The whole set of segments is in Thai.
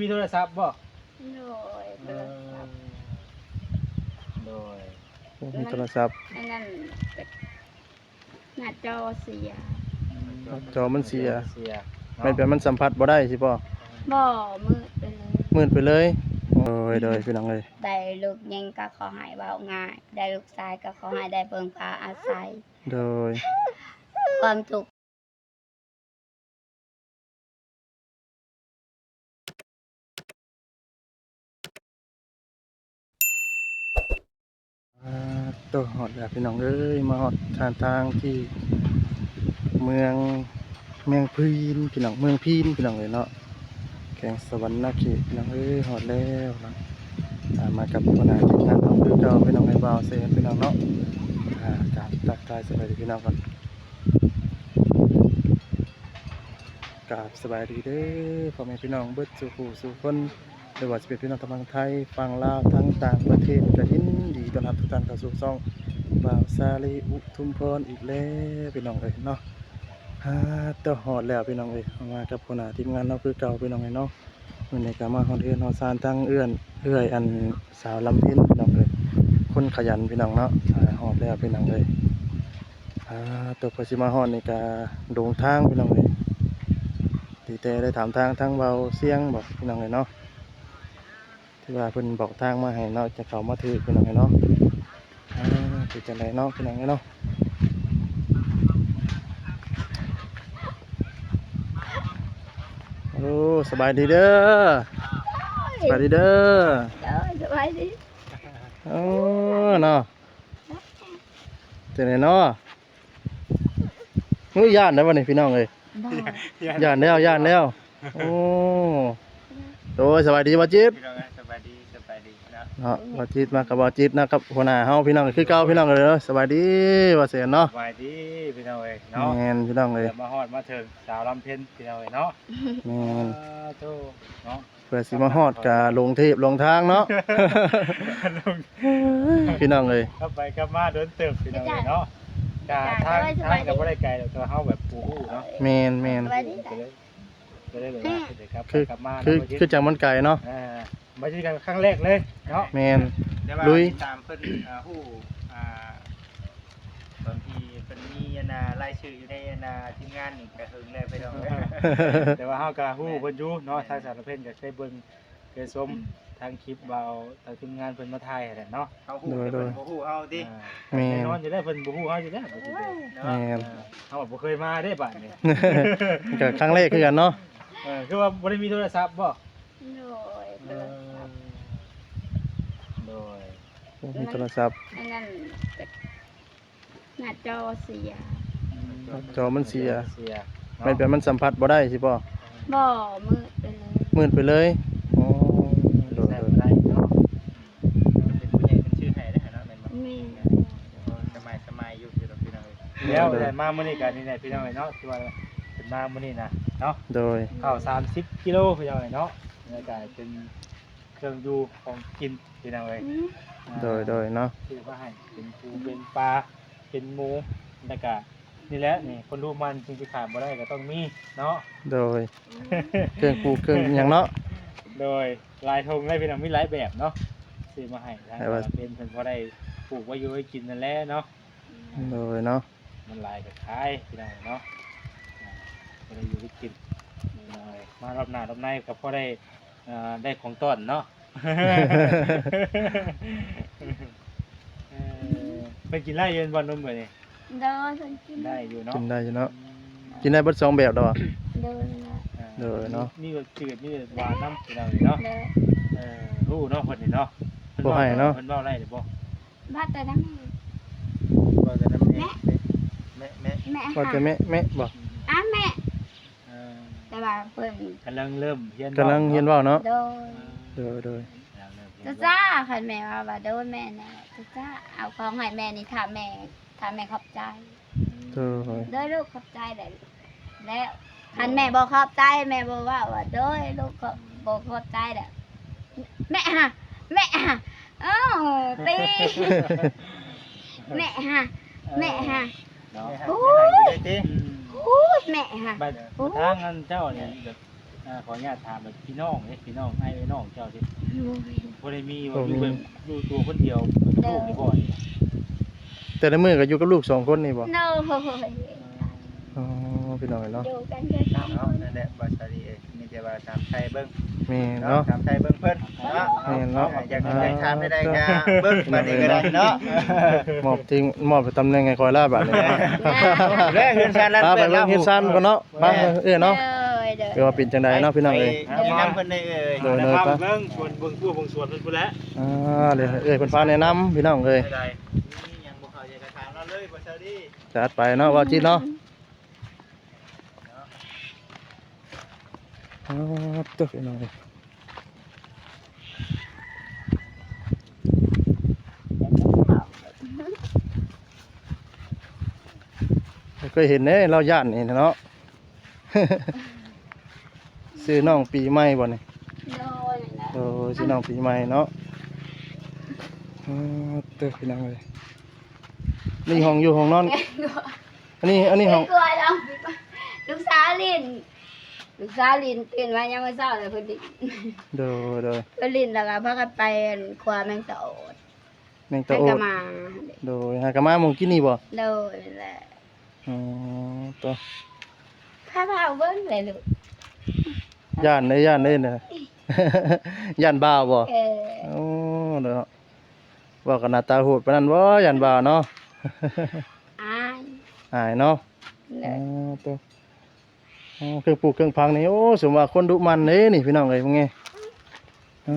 มีโทรศัพท์บ่โดยเออโดยมีโทรศัพท์อันนั้นหน้าจอเสียจอมันเสียเสียไม่เป็นมันสัมผัสบ่ได้สิพ่อบ่มืดไปเลยมืดไปเลยโอ้ยโดยพี่น้องเอ้ยได้ลูกยังก็ขอให้เบาง่าย ได้ลูกชายก็ขอให้ได้เบิ่งพาอาศัย โดยความสุข ตัวฮอดแล้วพี่น้องเอ้ยมาฮอดทางทางที่เมืองเมืองพีนพี่น้องเมืองพีนพี่น้องเอ้ยเนาะแขวงสวรรค์นาเขตพี่น้องเอ้ยฮอดแล้วนะอ่ามากับหัวหนาทีมงานเฮาคือเก่าพี่น้องไอ้บ่าวเซนพี่น้องเนาะอ่ากราบทักทายสวัสดีพี่น้องก่อนกราบสบายดีเด้อพ่อแม่พี่น้องเบิดสู่ผู้สู่คน ไม่ว่าจะเป็นพี่น้องทางฝั่งไทยฝั่งลาวทั้งต่างประเทศก็ยินดีต้อนรับทุกท่านเข้าสู่ช่องบ่าวซาลีอุทุมพรอีกแล้วพี่น้องเอ้ยเนาะฮาตัวฮอดแล้วพี่น้องเอ้ยมากับหัวหาทีมงานเนาะคือเก่าพี่น้องเอ้ยเนาะวันนี้ก็มาฮอดเฮือนฮอดซานทั้งเอื้อนเอื้อยอันสาวลำเพ็ญพี่น้องเอ้ยคนขยันพี่น้องเนาะอ่าฮอดแล้วพี่น้องเอ้ยอ่าตัวพอสิมาฮอดนี่ก็โด่งทางพี่น้องเอ้ยดีแต่ได้ถามทางทั้งเบาเสียงบอกพี่น้องเอ้ยเนาะ ที่ว่าเพิ่นบอกทางมาให้เนาะจะเข้ามาถือพี่น้องเอ้ยเนาะอ่าเป็นจังไดเนาะพี่น้องเอ้ยเนาะโอ้สบายดีเด้อสบายดีเด้อเด้อสบายดีโอ้เนาะเจาไหนเนาะอุ้ยย่านได้บ่นี่พี่น้องเอ้ยบ่ย่านแล้วย่านแล้วโอ้โอ้ยสบายดีบ่จิตพี่น้องสบายดีสบายดีนะ เนาะบ่จิตมากับบ่จิตนะครับหัวหน้าเฮาพี่น้องคือเก่าพี่น้องเลยเนาะสบายดีว่าเสียเนาะสบายดีพี่น้องเอ้ยเนาะแม่นพี่น้องเอ้ยเดี๋ยวมาฮอดมาถึงสาวลำเพ็ญพี่น้องเอ้ยเนาะแม่นอ่าโธ่เนาะเพื่อสิมาฮอดกะลงเทพลงทางเนาะลงพี่น้องเอ้ยเข้าไปกลับมาเดินเติบพี่น้องเอ้ยเนาะกาทางทางก็บ่ได้ไกลหรอกแต่ว่าเฮาแบบปูฮู้เนาะแม่นแม่นสบายดีก็เลยก็เลยแบบว่าเดี๋ยวกลับไปคือกลับมาคือเนาะคือจังมันไก่เนาะ อ่ามาที่กันครั้งแรกเลยเนาะ แม่นแต่ว่าลุย ติดตามเพิ่นอ่าฮู้อ่าตอนที่เพิ่นมีอันน่ะรายชื่ออยู่ในอันน่ะทีมงานนี่ก็หึงเลยไปดอกเด้อแต่ว่าเฮาก็ฮู้เพิ่นอยู่เนาะทางสารเพนก็เคยเบิ่งเคยชมทางคลิปเบาทางทีมงานเพิ่นมาถ่ายแหละเนาะเฮาฮู้แต่เพิ่นบ่ฮู้เฮาติอ่าแม่นแน่นอนอยู่แล้วเพิ่นบ่ฮู้เฮาอยู่แล้วบ่สิเด้อเนาะแม่นอ่าเฮาบ่เคยมาเด้บัดนี้ ก็ครั้งแรกคือกันเนาะ เออคือว่าบ่ได้มีโทรศัพท์บ่ มีโทรศัพท์อันนั้นหน้าจอเสียจอมันเสียเสียไม่เป็นมันสัมผัสบ่ได้สิพ่อบ่มืดไปเลยมืดไปเลยอ๋อโดยใส่โดบ่ยได้เนาะเป็นผู้ใหญ่เป็นชื่อให้ได้อเนาะแม่นบ่แม่สมัยสมัยอยู่ที่เราพี่น้องเอ้ยแล้วแต่มามื้อนี้ก็นี่แหละพี่น้องเอ้ยเนาะที่ว่าเป็นมามื้อนี้นะเนาะโดยข้าว30กิโลพี่น้องเอ้ยเนาะแล้วก็เป็นเครื่องอยู่ของกินพี่น้องเอ้ย โดยโดยเนาะคือว่าให้เป็นปูเป็นปลาเป็นหมูแล้วก็นี่แหละนี่คนรู้มันจริงๆขาดบ่ได้ก็ต้องมีเนาะโดยเครื่องปลูกเครื่องหยังเนาะโดยลายธงได้เป็นมีหลายแบบเนาะซื้อมาให้ทางให้ว่าเป็นเพิ่นพอได้ปลูกไว้อยู่ไว้กินนั่นแหละเนาะโดยเนาะมันหลายก็ขายพี่น้องเนาะอ่าพอได้อยู่ได้กินนี่หน่อยมารอบหน้ารอบในก็พอได้อ่าได้ของต้นเนาะ เออไปกินไล่เย็นวันนุ่มเลยนี่เดินจนกินได้อยู่เนาะกินได้อยู่เนาะกินได้เบิดสองแบบดอกเดินละอ่าเด้อเนาะ นี่ก็จืดนี่ก็หวานน้ำพี่น้องนี่เนาะเดินเออรู้เนาะคนนี่เนาะพิ่บ่ให้เนาะ เพิ่นเว้าไรเดี๋ยวบ่บ้านแต่นั้นว่าแต่น้ำแม่แม่แม่แม่ว่าหาจะแม่แม่บ่อะแม่เออแต่ว่าเพิ่นกำลังเริ่มเฮียนกำลังเรียนเว้าเนาะโดน โดยโดยกำลังเริ่มเฮียจ้านเว้าจ้าคันแม่ว่าว่าโดนแม่แน่จ้าจ้าเอาของให้แม่นี่ถ้าแม่ถ้าแม่ขอบใจโดยเด้อลูกขอบใจได้แล้วคันแม่บ่ขอบใจแม่บ่ว่าว่าเด้อลูกขอบบ่ขอบใจเด้อแม่ฮะแม่ฮะเอ้าตีแม่ฮะแม่ฮะเนาะโอ้ให้ยได้ติอืมโอ้ยแม่ฮะ บัดทางนั้นเจ้าเนี่ยแบบ อ่าขออนุญาตถามแบบพี่น้องเด้พี่น้องไอ้ไอ้น้องเจ้าสิบ่มีบ่ได้มีว่าอยู่แบบอยู่ตัวคนเดียวลูกนี่บ่นี่แต่ละมื้อก็อยู่กับลูกสองคนนี่บ่โน้อ๋อพี่น้องเนาะอยู่กันแค่สองคเนาะนนั่นแหละบาชาลีเองมีแต่ว่าถามไทยเบิ่งแม่นเนาะ เนาะถามไทยเบิ่งเพิ่นเนาะแม่นเนาะ อยากจะได้ถามได้ได้ก็เบิ่งมานี่ก็ได้เนาะมอบทิ้งมอบไปตำแหน่งให้คอยลาบัดนี้แล้วเฮือนชานลันพาไปเปิ้นเบิ่งเฮ็ดซันก่อนเนาะมาเอ้ยเนาะเด้ อคือว่าเป็นจังไดเนาะพี่น้องเอ้ย ไปแนะนำเพิ่นได้เอ้ยโดยแล้วพาไปเบิ่งชวนเบิ่งผู้เบิ่งสวนเพิ่นพุ่นแหละอ่าเลยเอ้ยเพิ่นพาแนะนำพี่น้องเอ้ยได้นี่ยังบ่เข้าใจกระถามเราเลยบาชาลีจัดไปเนาะว่าจิตเนาะอ๋อตัวพี่น้องเอ้ยเคยเห็นเด้เราย่านนี่เนาะ ซื้อน้องปีใหม่บ่นี่โดยนะโอ้ชื่อน้องปีใหม่เนาะอ๋อเตัวพี่น้องเลยนี่ห้องอยู่ห้องนอน อันนี้อันนี้ห้องกลัวแล้วลูกสาวลินลูกสาวลินตื่นมายังไม่เช้าเลยพอดีโดยโดยไปลินแล้วก็พากันไปครัวแมงตะโอดแมงไปตะโอกะมาโดยหากะมาหมองกินนี่บ่โดยนั่นแหละอ๋อตัวพาพาเบิ้งเลยลูก ย่านเลยย่านเลยนะ ย่านบ่าวบ่เออโอ้เนาะว่ากันหน้าตาโหดปานนั้นบ่ย่านบ่าวเนาะ อายอายเนาะเลอ๋อยตัวอ๋อเครื่องปลูกเครื่องพังนี่โอ้สมว่าคนดุมันเด้นี่พี่น้องเอ้ยว่าไงอ๋อ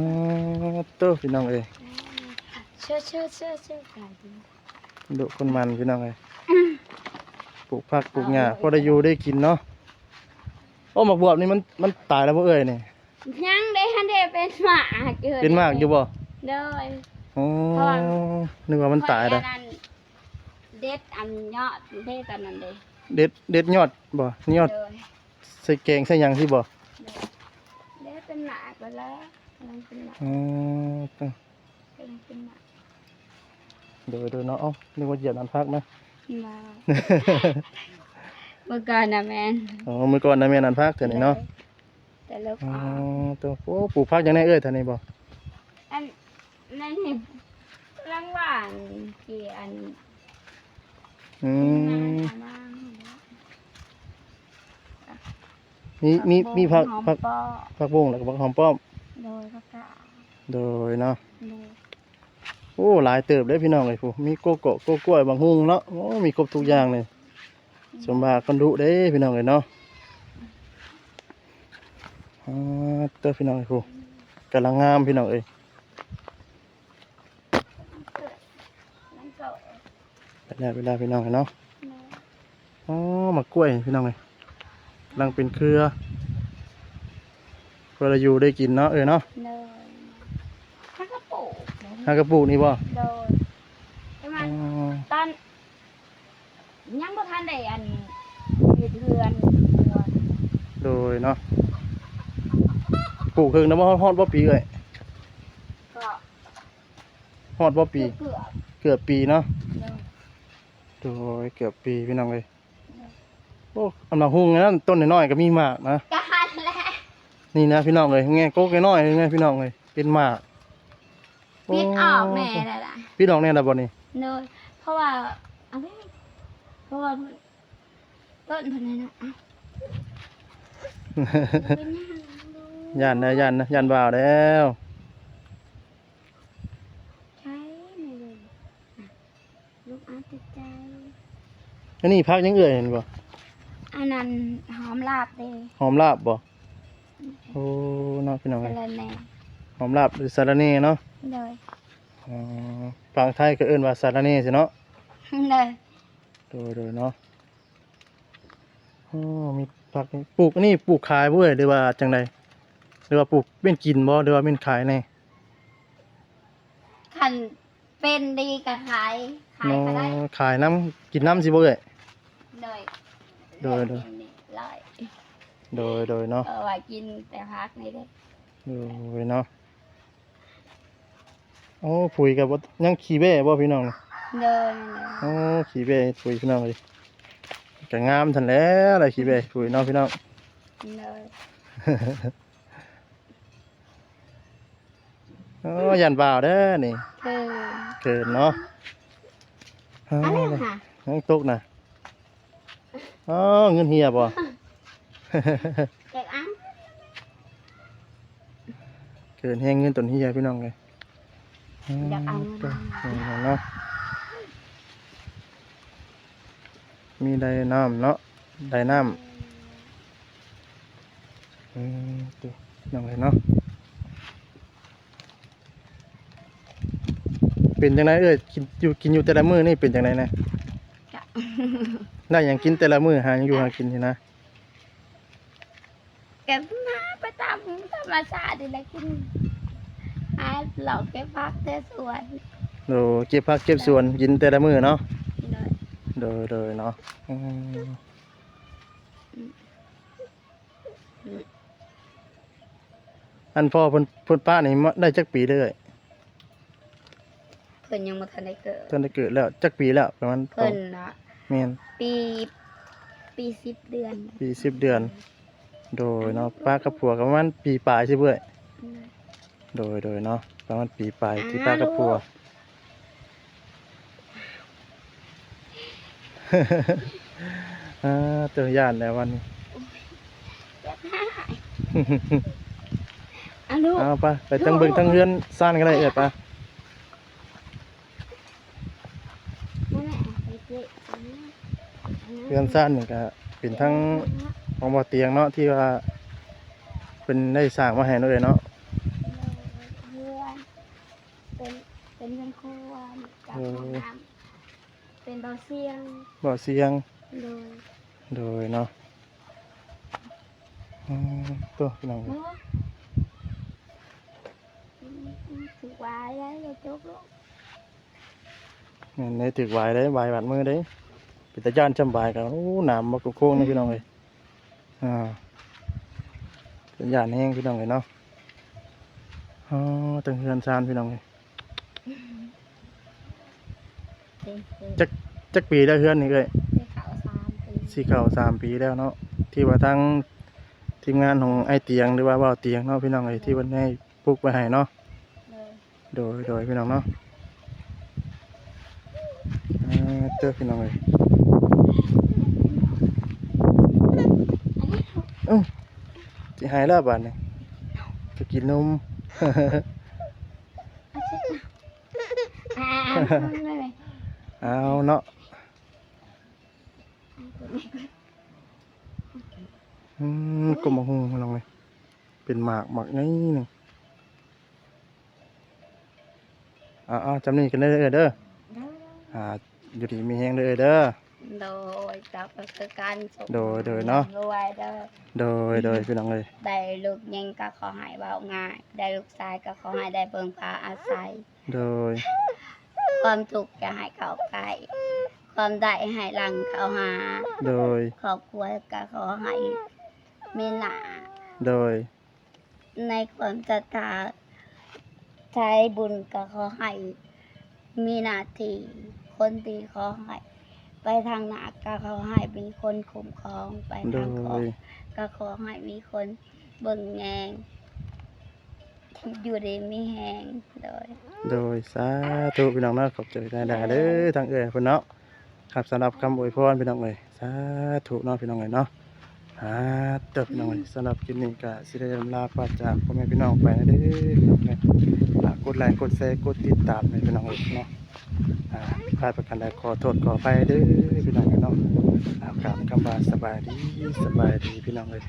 ตัวพี่น้องเอ้ยเชื่อเชื่อเชื่อเชื่อกันดุคนมันพี่น้องเอ้ยปลูกผักปลูกหญ้าพอได้อยู่ได้กินเนาะ โอ้หมักบวบนี่มันมันตายแล้วบ่เอ้ยนี่ ยังได้ฮันเดเป็นหมาเกิดเป็นมากอยู่บ่โดยอ๋อเพราะว่า นึกว่ามันตายแล้แล้ววเด็ดอันยอดเด็ดตอนนั้นเด้เด็ดเด็ดยอดบ่ยอดโดยใส่แกงใส่หยังที่บ่เด็ดเป็นหมากไปแล้วกำลังเป็นหมากอ๋อตัวกำลังเป็นหมากเดี๋ยวเดี๋ยวเนาะเอ้านึกว่าเหยียบอันพักนะมา เมื่อก่อนนะแมนอ๋อมื้อก่อนน่ะแม่นอันพักเท่านี้เนาะแต่ลูกอ๋อออกตัวโอ้ปลูกผักจังได๋เอ้ยเท่านี้บ่อันนั่นนี่กำลังหวานกี่อันอืมงานมีมีมีผักหอมผักปอผักบุ้งแล้วก็ผักหอมป้อม โดยผักกาดโดยเนาะโดยโอ้หลายเติบเลยพี่น้องเลยผู้มีโกโก้โกกล้วยบางฮุงเนาะโอ้มีครบทุกอย่างเลย สมบัติกันดุเด้พี่น้องเลยเนาะอ่าเตัวพี่น้องเลยผู้กำลังงามพี่น้องเอ้ยนั่นก็ไปแล้วไปแล้วพี่น้องเลยเนาะโดยอ๋อมากล้วยพี่น้องเลยกำลังเป็นเครือเพื่อเราอยู่ได้กินเนาะเอ้ยเนาะโดยถ้ากระปุกหากระปุกนี่บ่โดยใช่ไหม อ๋อ ตอนยังบ่ทันได้อันเฮ็ดเรือนหัว โด ยเนาะปลูกครึ่งน้ำมันฮอดบ่ปีเอ้ยก็ฮอดบ่ปี เกือบเกือบปีเนาะโดยโดยเกือบปีพี่น้องเลยโอ้อันมาหุ่งนั้นต้นน้อยๆก็มีหมากนะกะหันแหละนี่นะพี่น้องเลยไงโก๊กน้อยๆไงพี่น้องเลยเป็นหมากปิดออกแน่แล้วล่ะพี่น้องเนี่ยนะบ่นี่โดยเพราะว่าเอาไว้เพราะว่าต้นเพิ่นนั่นน่ะเอ้าเป็นห ยังดูย่านนะย่านนะย่านบ่าวแล้วใช้ไม่เลยอะลูกอาติดใจอันนี้พักยังเอื่อยเห็นบ่อันนั้นหอมลาบเด้หอมลาบบ่โอ้เนาะพี่น้องสะเลยระแหน่หอมลาบหรือสาระเน่เนาะโดยอ๋อฝั่งไทยก็เอิ้นว่าสาระเน่สิเนาะโดยโดยโดยเนาะอ๋อมี ผักนี่ปลูกอันนี้ปลูกขายบ่เอ้ยหรือว่าจังไดหรือว่าปลูกเป็นกินบ่หรือว่าเป็นขายแน่ คันเป็นดีก็ขาย ขายก็ได้เนาะขายน้ำกินน้ำสิบ่เอ้ยโดยโดยโดย ร้อยโดยโดยเนาะเออว่ากินแต่พักนี่เด้โดยเนาะโอ้ผุยกับบ่ยังขี่เบ้บ่พี่น้อง เดินเลยโอ้ขี่เบ้ผุยพี่น้องเลย ก็งามทันแล้วอะไรขี่เบ้ผุยเนาะพี่น้อง เลยโอ้ยันบ่าวเด้อนี่เกินเกินเนาะอะไรเาค่ะน้องตุกน่ะอ๋อเงินเฮียบ่ เด็กอังเกินแห้งเงินต้นเฮียพี่น้องเลยอยากเอาเงิน เนาะเนาะ มีไดน้ำเนาะไดน้ำอืมตัวน้องเลยเนาะเป็นจังไดเอ้ยกินอยู่กินอยู่แต่ละมื้อนี่เป็นจังไดนะจะได้หยังกินแต่ละมื้อหาหยังอยู่หากินนี่นะเก็บมาไปตามธรรมชาตินี่แหละกินหาหลอกเก็บพักแต่สวนโดเก็บผักเก็บสวนกินแต่ละมื้อเนาะนี่เลย โดยโดยเนาะอืมอันพ่อเพิ่นเพิ่นป้านี่มาได้จักปีเลยเพิ่นยังบ่ทันได้เกิดท่านได้เกิดแล้วจักปีแล้วประมาณเพิ่นน่ะแม่นปีปีสิบเดือนปีสิบเดือน โดยเนาะป้ากับผัวก็ประมาณปีปลายใช่เบ้ยโดยโดยเนาะประมาณปีปลายที่ป้ากับผัวอ่า เจอย่านแล้ววันนี้อะลูกเอาไปไปทั้งเบิ่งทั้งเฮือนซ่านก็ได้เอิดปะนั่นแหละไปเจ๊อันนี้เฮือนซ่านนี่ก็เป็นทั้งของบ่อเตียงเนาะที่ว่า เป็นได้สร้างมาให้เนาะเอ้ยเนาะ เพื่อนเป็นเป็นเพื่อนครัวกับห้องน้ำเป็นเบาเสียง บ่อเสียง โดย โดยเนาะอืมตัวพี่น้องเนาะถือไว้แล้วอย่าจบลูกเงินในตึกวายได้วายบัดมือได้เป็นตาย่านจำบายกันโอ้หนามมาโค้งๆนี่พี่น้องเลยอ่าเป็นย่านแห้งพี่น้องเลยเนาะอ๋อตั้งเฮือนซานพี่น้องเลยเจ๊เจ๊จักจักปีแล้วเฮือนนี่เลยเจ๊ขาวสามปีสี่เข่าสามปีแล้วเนาะที่ว่าทั้งทีมงานของไอเตียงหรือว่าเบาเตียงเนาะพี่น้องเลยที่วันนี้ปลูกไปให้เนาะเลยโดยโดยพี่น้องเนาะอ่าเจอพี่น้องเลยเอ้าจะหายแล้วบาดนี่จะกินนม อ่าอ่าไม่ไม่เอาเนาะอืม ก็มาหูมาลองเลยเป็นหมากหมากไงหนึ่งอ่าอ่าจำนี่กันได้เลยเด้ออ่าอยู่ดีมีแหงเลยเด้อโดยจับก็คือการส่งโดยโดยเนาะรวยเด้อโดยโดยพี่น้องเลยได้ลูกยิงก็ขอให้เบาง่าย ได้ลูกชายก็ขอให้ได้เบิ่งพาอาศัย โดย ความทุกข์จะให้เขาใกล้ ความได้ให้หลังเขาหา โดยครอบครัวก็ขอให้มีหนาโดย ในความศรัทธาใช้บุญก็ขอให้มีหน้าที่คนดีขอให้ไปทางหนาก็ขอให้มีคนคุ้มครองไปโดทางขอยก็ขอให้มีคนเบิ่งแงงอยู่ดีมีแหงโดย โดยสาธุพี่น้องเนาะขอบใจได้ได้เด้อทางเอ่ยเพิ่นเนาะ ครับสำหรับคำอวยพรพี่น้องเลยสาธุเนาะพี่น้องเลยเนาะอ่าเติบพี่น้องเลยสำหรับคลิปนี้ก็สิได้ลาพาจากพ่อแม่พี่น้องไปนะเด้อพี่น้องเลยฝากกดไลค์กดแชร์กดติดตามให้พี่น้องเลยเนาะอ่าพลาดประกันใดขอโทษขอไปเด้อพี่น้องเลยเนาะอากราบคำบาสบายดีสบายดีพี่น้องเลย